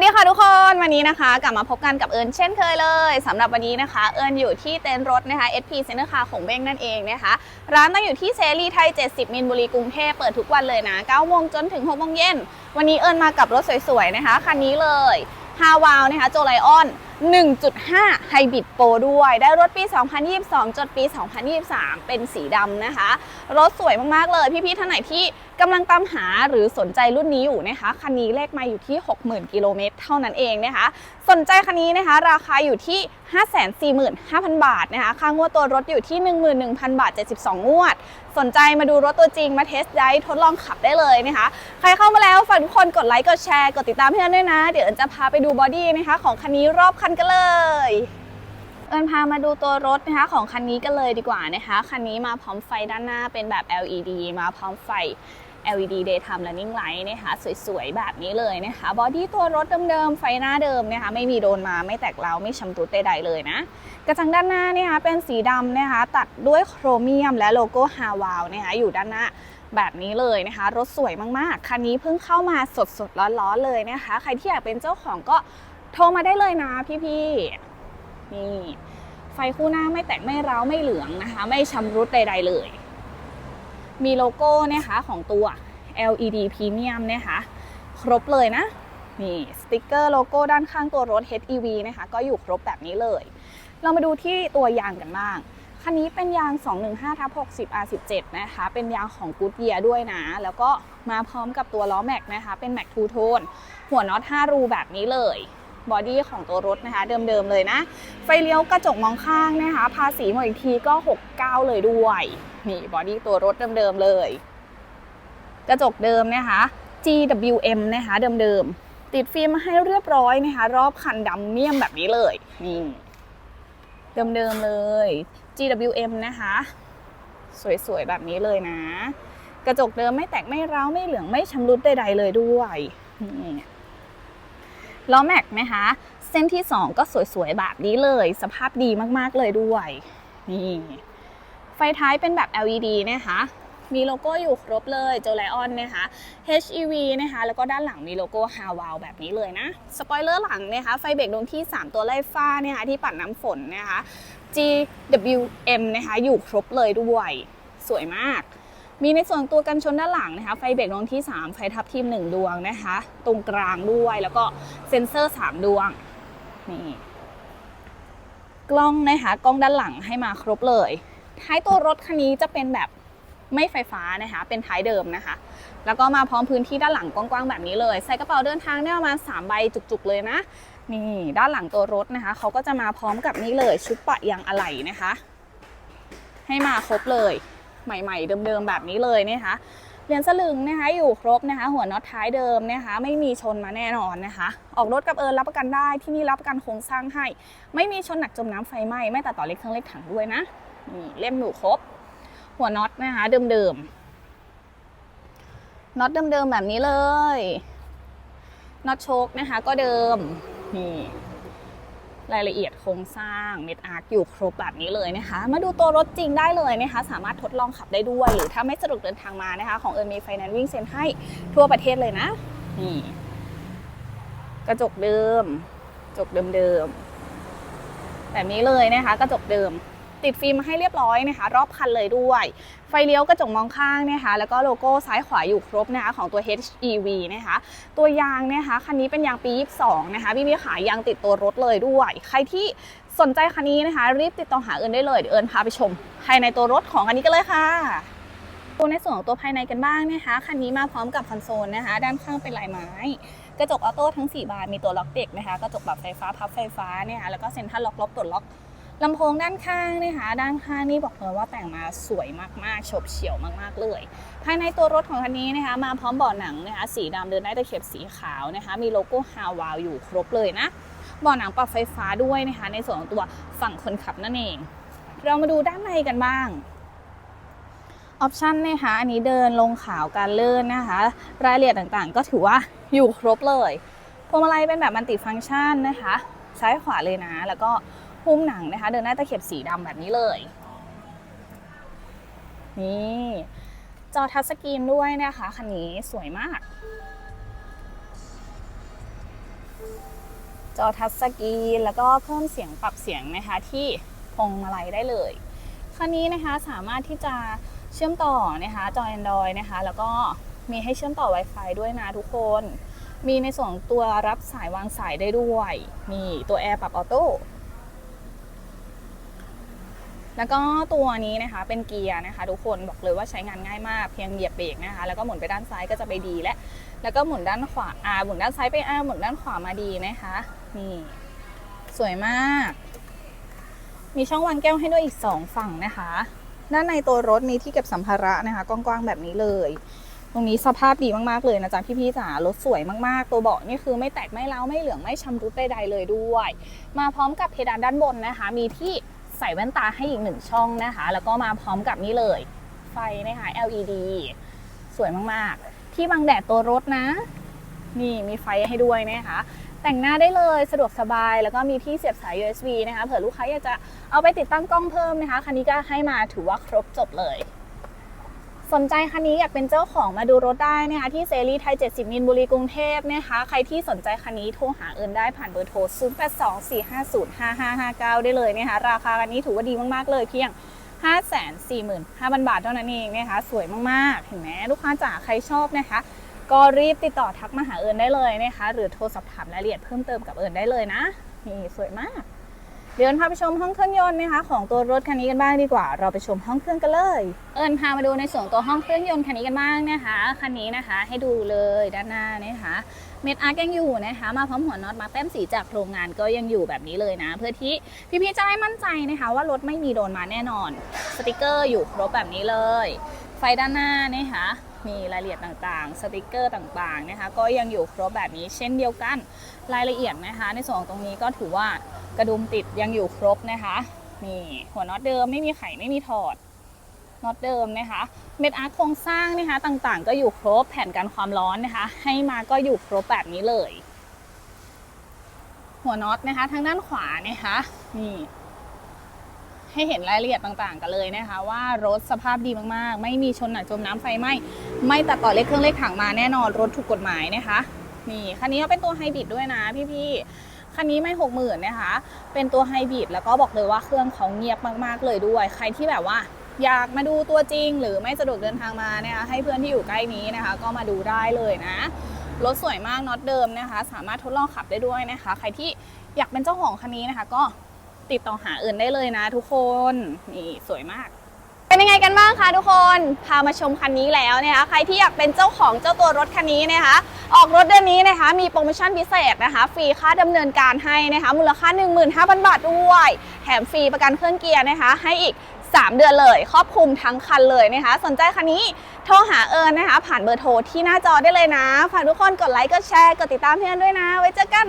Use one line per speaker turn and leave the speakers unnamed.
สดีค่ะทุกคนวันนี้นะคะ กลับมาพบกันกับเอิญเช่นเคยเลยสำหรับวันนี้นะคะ เอิญอยู่ที่เต็นท์รถนะคะ SP Center Car ของเบ้งนั่นเองนะคะ ร้านตั้งอยู่ที่เซรีไทย 70 มินบุรีกรุงเทพเปิดทุกวันเลยนะ9โมงจนถึง6โมงเย็น วันนี้เอิญมากับรถสวยๆนะคะ คันนี้เลยฮาวาวนะคะโจไลออน1.5 ไฮบริดโปรด้วย ได้รถปี 2022 จดปี 2023 เป็นสีดำนะคะ รถสวยมาก ๆ เลย พี่ ๆ ท่านไหนที่ กำลังตามหาหรือสนใจรุ่นนี้อยู่นะคะ คันนี้เลขมาอยู่ที่ 60,000 กิโลเมตรเท่านั้นเองนะคะ สนใจคันนี้นะคะ ราคาอยู่ที่ 545,000 บาทนะคะ ค่างวดตัวรถอยู่ที่ 11,000 บาท 72 งวด สนใจมาดูรถตัวจริงมาเทสไดทดลองขับได้เลยนะคะ ใครเข้ามาแล้วฝากทุกคนกดไลค์กดแชร์กดติดตามให้กันด้วยนะ เดี๋ยวเอิญจะพาไปดูบอดี้นะคะของคันนี้รอบคันกันเลยเอิญพามาดูตัวรถนะคะของคันนี้กันเลยดีกว่านะคะ คันนี้มาพร้อมไฟด้านหน้าเป็นแบบ LED มาพร้อมไฟ LED Daytime Running Light นะคะสวยๆ แบบนี้เลยนะคะบอดี้ตัวรถเดิมๆ ไฟหน้าเดิมนะคะไม่มีโดนมาไม่แตกเล้าไม่ชำรุดใดๆเลยนะ กระจังด้านหน้านะคะเป็นสีดำนะคะตัดด้วยโครเมียมและโลโก้ฮาวาวนะคะอยู่ด้านหน้าแบบนี้เลยนะคะ รถสวยมากๆ คันนี้เพิ่งเข้ามาสดๆ ร้อนๆ เลยนะคะ ใครที่อยากเป็นเจ้าของก็โทรมาได้เลยนะพี่ๆนี่ไฟคู่หน้าไม่แตกไม่ร้าวไม่เหลืองนะคะ ไม่ชำรุดใด ๆ เลย มีโลโก้นะคะของตัว LED Premium นะคะครบเลยนะนี่สติกเกอร์โลโก้ด้านข้างตัวรถ HEV นะคะก็อยู่ครบแบบนี้เลย เรามาดูที่ตัวยางกันบ้าง คันนี้เป็นยาง 215ทับ60 R17 นะคะ เป็นยางของ Goodyear ด้วยนะ แล้วก็มาพร้อมกับตัวล้อแม็กนะคะ เป็นแม็กทูโทนหัวน็อต 5 รูแบบนี้เลย บอดี้ของตัวรถนะคะ เดิมๆเลยนะ ไฟเลี้ยวกระจกมองข้างนะคะ ภาษีหมดอีกทีก็ 69เลยด้วย นี่บอดี้ตัวรถเดิมๆเลย กระจกเดิมนะคะ GWM นะคะเดิมๆ ติดฟิล์มมาให้เรียบร้อยนะคะ รอบคันดำเมี่ยมแบบนี้เลย นี่เดิมๆเลย GWM นะคะ สวยๆ แบบนี้เลยนะ กระจกเดิมไม่แตกไม่ร้าว ไม่เหลืองไม่ชำรุดใดๆเลยด้วยนี่ล้อแม็กนะคะ เส้นที่ 2 ก็สวยๆ แบบนี้เลย สภาพดีมากๆเลยด้วย นี่ ฟท้ายเป็นแบบ LED นะคะมีโลโก้อยู่ครบเลยโจไลออนนะคะ HEV นะคะ แล้วก็ด้านหลังมีโลโก้ฮาวาวแบบนี้เลยนะ สปอยเลอร์หลังนะคะ ไฟเบรกดวงที่ 3 ตัวไล่ฟ้านะคะที่ปัดน้ำฝนนะคะ GWM นะคะ อยู่ครบเลยด้วย สวยมาก มีในส่วนตัวกันชนด้านหลังนะคะ ไฟเบรกดวงที่ 3 ไฟทับทิม1 ดวงนะคะ ตรงกลางด้วยแล้วก็เซ็นเซอร์ 3 ดวง นี่ กล้องนะคะ กล้องด้านหลังให้มาครบเลย ท้ายตัวรถคันนี้จะเป็นแบบไม่ไฟฟ้านะคะ เป็นท้ายเดิมนะคะ แล้วก็มาพร้อมพื้นที่ด้านหลังกว้างๆแบบนี้เลย ใส่กระเป๋าเดินทางเนี่ยประมาณ3ใบจุกๆเลยนะ นี่ด้านหลังตัวรถนะคะเขาก็จะมาพร้อมกับนี่เลยชุดปะยางอะไหล่นะคะ ให้มาครบเลยใหม่ ๆ เดิมๆแบบนี้เลยนะคะเหรียญสลึงนะคะอยู่ครบนะคะ หัวน็อตท้ายเดิมนะคะ ไม่มีชนมาแน่นอนนะคะ ออกรถกับเอิญรับประกันได้ที่นี่รับประกันโครงสร้างให้ ไม่มีชนหนักจมน้ำไฟไหม้ไม่ตัดต่อเล็กเครื่องเล็กถังด้วยนะ นี่เล่มอยู่ครบ หัวน็อตนะคะเดิมๆน็อตเดิมๆแบบนี้เลยน็อตโชคนะคะ ก็เดิมนี่รายละเอียดโครงสร้างเม็ดอาร์คอยู่ครบแบบนี้เลยนะคะ มาดูตัวรถจริงได้เลยนะคะ สามารถทดลองขับได้ด้วย หรือถ้าไม่สะดวกเดินทางมานะคะ ของเอิญมีไฟแนนซ์วิ่งเซ็นให้ทั่วประเทศเลยนะ นี่ กระจกเดิม กระจกเดิมๆแบบนี้เลยนะคะ กระจกเดิม ติดฟิล์มมาให้เรียบร้อยนะคะ รอบคันเลยด้วย ไฟเลี้ยวกระจกมองข้างนะคะแล้วก็โลโก้ซ้ายขวาอยู่ครบนะคะของตัว HEV นะคะ ตัวยางนะคะคันนี้เป็นยางปี 22 นะคะพี่พี่ขายยางติดตัวรถเลยด้วย ใครที่สนใจคันนี้นะคะ รีบติดต่อหาเอิญได้เลยเดี๋ยวเอิญพาไปชม ภายในตัวรถของคันนี้กันเลยค่ะดูในส่วนของตัวภายในกันบ้างนะคะคันนี้มาพร้อมกับคอนโซลนะคะ ด้านข้างเป็นลายไม้กระจกออโต้ทั้ง 4 บานมีตัวล็อกเด็กนะคะกระจกแบบไฟฟ้าพับไฟฟ้าเนี่ยค่ะแล้วก็เซ็นทรัลล็อกลบตรวล็อก ลำโพงด้านข้างนะคะ ด้านข้างนี่บอกเลยว่าแต่งมาสวยมากๆฉบเฉี่ยวมากๆเลย ภายในตัวรถของคันนี้นะคะ มาพร้อมเบาะหนังนะคะ สีดำเดินได้ตะเข็บสีขาวนะคะ มีโลโก้ฮาวาวอยู่ครบเลยนะเบาะหนังปรับไฟฟ้าด้วยนะคะ ในส่วนของตัวฝั่งคนขับนั่นเอง เรามาดูด้านในกันบ้างออปชันนะคะอันนี้เดินลงขาวการเลื่อนนะคะ รายละเอียดต่างๆ ก็ถือว่าอยู่ครบเลยพวงมาลัยเป็นแบบมันติฟังก์ชันนะคะ ซ้ายขวาเลยนะ แล้วก็ หุ้มหนังนะคะ เดินหน้าตะเข็บสีดำแบบนี้เลย นี่จอทัชสกรีนด้วยนะคะคันนี้สวยมาก จอทัชสกรีนแล้วก็เพิ่มเสียงปรับเสียงนะคะที่พวงมาลัยได้เลยคันนี้นะคะสามารถที่จะเชื่อมต่อนะคะจอ Android นะคะ แล้วก็มีให้เชื่อมต่อ Wi-Fi ด้วยนะทุกคน มีในส่วนตัวรับสายวางสายได้ด้วย นี่ตัวแอร์ปรับออโต้ แล้วก็ตัวนี้นะคะเป็นเกียร์นะคะ ทุกคนบอกเลยว่าใช้งานง่ายมากเพียงเหยียบเบรกนะคะ แล้วก็หมุนไปด้านซ้ายก็จะไปดีและ แล้วก็หมุนด้านขวาอ่าหมุนด้านซ้ายไปอ่าหมุนด้านขวามาดีนะคะ นี่สวยมาก มีช่องวางแก้วให้ด้วยอีก 2 ฝั่งนะคะ ด้านในตัวรถมีที่เก็บสัมภาระนะคะกว้างๆแบบนี้เลยตรงนี้สภาพดีมากๆเลยนะจ๊ะพี่ๆจ๋ารถสวยมากๆ ตัวเบาะนี่คือไม่แตกไม่เล้าไม่เหลืองไม่ชำรุดใดๆเลยด้วย มาพร้อมกับเพดานด้านบนนะคะ มีที่ ใส่แว่นตาให้อีกหนึ่งช่องนะคะ แล้วก็มาพร้อมกับนี่เลย ไฟนะคะ LED สวยมากๆ ที่บังแดดตัวรถนะ นี่มีไฟให้ด้วยนะคะ แต่งหน้าได้เลยสะดวกสบายแล้วก็มีที่เสียบสาย USB นะคะเผื่อลูกค้าอยากจะเอาไปติดตั้งกล้องเพิ่มนะคะ คันนี้ก็ให้มาถือว่าครบจบเลย สนใจคันนี้อยากเป็นเจ้าของมาดูรถได้นะคะที่เซรีไทย 70 มินบุรีกรุงเทพนะคะใครที่สนใจคันนี้โทรหาเอิญได้ผ่านเบอร์โทร 0824505559 ได้เลยนะคะราคาคันนี้ถือว่าดีมากๆเลยเพียง 545,000 บาทเท่านั้นเองนะคะสวยมากๆ เห็นไหมลูกค้าจ๋าใครชอบนะคะ ก็รีบติดต่อทักมาหาเอิญได้เลยนะคะ หรือโทรสอบถามรายละเอียดเพิ่มเติมกับเอิญได้เลยนะนี่สวยมาก เดี๋ยวอิญพาไปชมห้องเครื่องยนต์นะคะของตัวรถคันนี้กันบ้างดีกว่า เราไปชมห้องเครื่องกันเลย เอิญพามาดูในส่วนตัวห้องเครื่องยนต์คันนี้กันบ้างนะคะคันนี้นะคะให้ดูเลยด้านหน้านะคะเม็ดอาร์กยังอยู่นะคะ มาพร้อมหัวน็อตมาแต้มสีจากโรงงานก็ยังอยู่แบบนี้เลยนะ เพื่อที่พี่ๆจะได้มั่นใจนะคะ ว่ารถไม่มีโดนมาแน่นอน สติกเกอร์อยู่ครบแบบนี้เลย ไฟด้านหน้านะคะมีรายละเอียดต่างๆ สติกเกอร์ต่างๆนะคะ ก็ยังอยู่ครบแบบนี้เช่นเดียวกัน รายละเอียดนะคะ ในส่วนของตรงนี้ก็ถือว่า กระดุมติดยังอยู่ครบนะคะนี่หัวน็อตเดิมไม่มีไขไม่มีถอดน็อตเดิมนะคะเม็ดอาร์ตโครงสร้างนะคะต่างๆ ก็อยู่ครบแผ่นกันความร้อนนะคะ ให้มาก็อยู่ครบแบบนี้เลย หัวน็อตนะคะทางด้านขวานะคะนี่ให้เห็นรายละเอียดต่างๆ กันเลยนะคะ ว่ารถสภาพดีมากๆ ไม่มีชนหนักจมน้ำไฟไหม้ไม่ตัดต่อเลขเครื่องเลขถังมาแน่นอนรถถูกกฎหมายนะคะ นี่คันนี้ก็เป็นตัวไฮบริดด้วยนะพี่ๆ คันนี้ไม่หกหมื่นนะคะ เป็นตัวไฮบริดแล้วก็บอกเลยว่าเครื่องเขาเงียบมากๆเลยด้วย ใครที่แบบว่าอยากมาดูตัวจริง หรือไม่สะดวกเดินทางมานะคะให้เพื่อนที่อยู่ใกล้นี้นะคะ ก็มาดูได้เลยนะรถสวยมากน็อตเดิมนะคะ สามารถทดลองขับได้ด้วยนะคะ ใครที่อยากเป็นเจ้าของคันนี้นะคะ ก็ติดต่อหาเอิญได้เลยนะทุกคนนี่สวยมาก เป็นยังไงกันบ้างคะทุกคน พามาชมคันนี้แล้วนะคะใครที่อยากเป็นเจ้าของเจ้าตัวรถคันนี้นะคะ ออกรถเดือนนี้นะคะ มีโปรโมชั่นพิเศษนะคะ ฟรีค่าดำเนินการให้นะคะ มูลค่า 15,000 บาทด้วย แถมฟรีประกันเครื่องเกียร์นะคะ ให้อีก 3 เดือนเลย ครอบคลุมทั้งคันเลยนะคะ สนใจคันนี้โทรหาเอิญนะคะ ผ่านเบอร์โทรที่หน้าจอได้เลยนะ ฝากทุกคนกดไลค์ กดแชร์ กดติดตามเพื่อนด้วยนะ ไว้เจอกัน